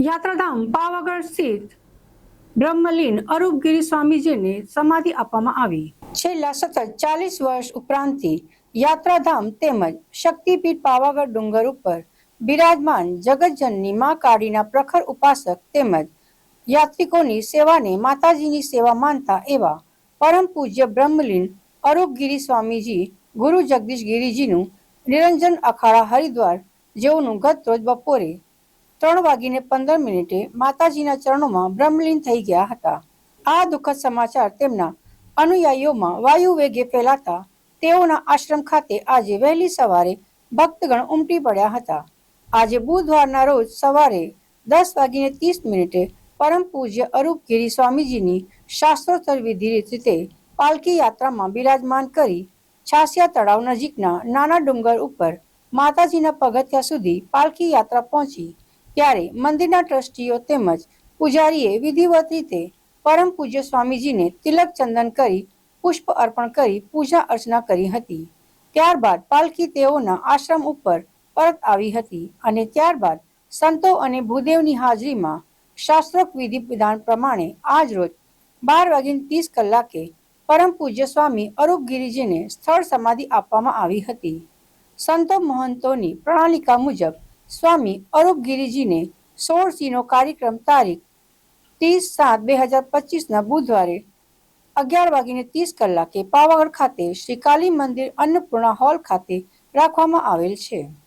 યાત્રાધામ, પાવાગઢ સ્થિત બ્રહ્મલીન અરૂપગીરી સ્વામીજીને સમાધિ આપવામાં આવી. છેલ્લા સતત ચાલીસ વર્ષ ઉપરાંતથી યાત્રાધામ તેમજ શક્તિપીઠ પાવાગઢ ડુંગર ઉપર બિરાજમાન જગતજનની મા કાળીના પ્રખર ઉપાસક તેમજ યાત્રિકોની સેવાને માતાજીની સેવા માનતા એવા પરમ પૂજ્ય બ્રહ્મલીન અરૂપગીરી સ્વામીજી ગુરુ જગદીશ ગિરિજીનું નિરંજન અખાડા હરિદ્વાર જેઓનું ગત રોજ બપોરે ત્રણ વાગીને પંદર મિનિટે માતાજીના ચરણોમાં બ્રહ્મલીન થઈ ગયા હતા. આ દુઃખદ સમાચાર તેમના અનુયાયીઓમાં વાયુ વેગે ફેલાતા તેઓના આશ્રમ ખાતે આજે વહેલી સવારે ભક્તગણ ઉમટી પડ્યા હતા. આજે બુધવારના રોજ સવારે દસ વાગીને ત્રીસ મિનિટે પરમ પૂજ્ય અરૂપગીરી સ્વામીજીની શાસ્ત્રોત્તર વિધિ રીતે પાલકી યાત્રામાં બિરાજમાન કરી છાસિયા તળાવ નજીકના નાના ડુંગર ઉપર માતાજીના પગથિયા સુધી પાલકી યાત્રા પહોંચી. ત્યારે મંદિરના ટ્રસ્ટીઓ તેમજ પૂજારીએ વિધિવત રીતે પરમ પૂજ્ય સ્વામીજીને તિલક ચંદન કરી પુષ્પ અર્પણ કરી પૂજા અર્ચના કરી હતી. ત્યારબાદ પાલકી તેઓના આશ્રમ ઉપર પરત આવી હતી અને ત્યારબાદ સંતો અને ભૂદેવની હાજરીમાં શાસ્ત્રોક્ત વિધિ વિધાન પ્રમાણે આજ રોજ બાર વાગીને ત્રીસ કલાકે પરમ પૂજ્ય સ્વામી અરૂપગીરીજીને સ્થળ સમાધિ આપવામાં આવી હતી. સંતો મહંતોની પ્રણાલિકા મુજબ સ્વામી અરૂપ ગિરીજીને સોળસીનો કાર્યક્રમ તારીખ ત્રીસ સાત બે હજાર પચીસના બુધવારે અગિયાર વાગીને ત્રીસ કલાકે પાવાગઢ ખાતે શ્રી કાલી મંદિર અન્નપૂર્ણા હોલ ખાતે રાખવામાં આવેલ છે.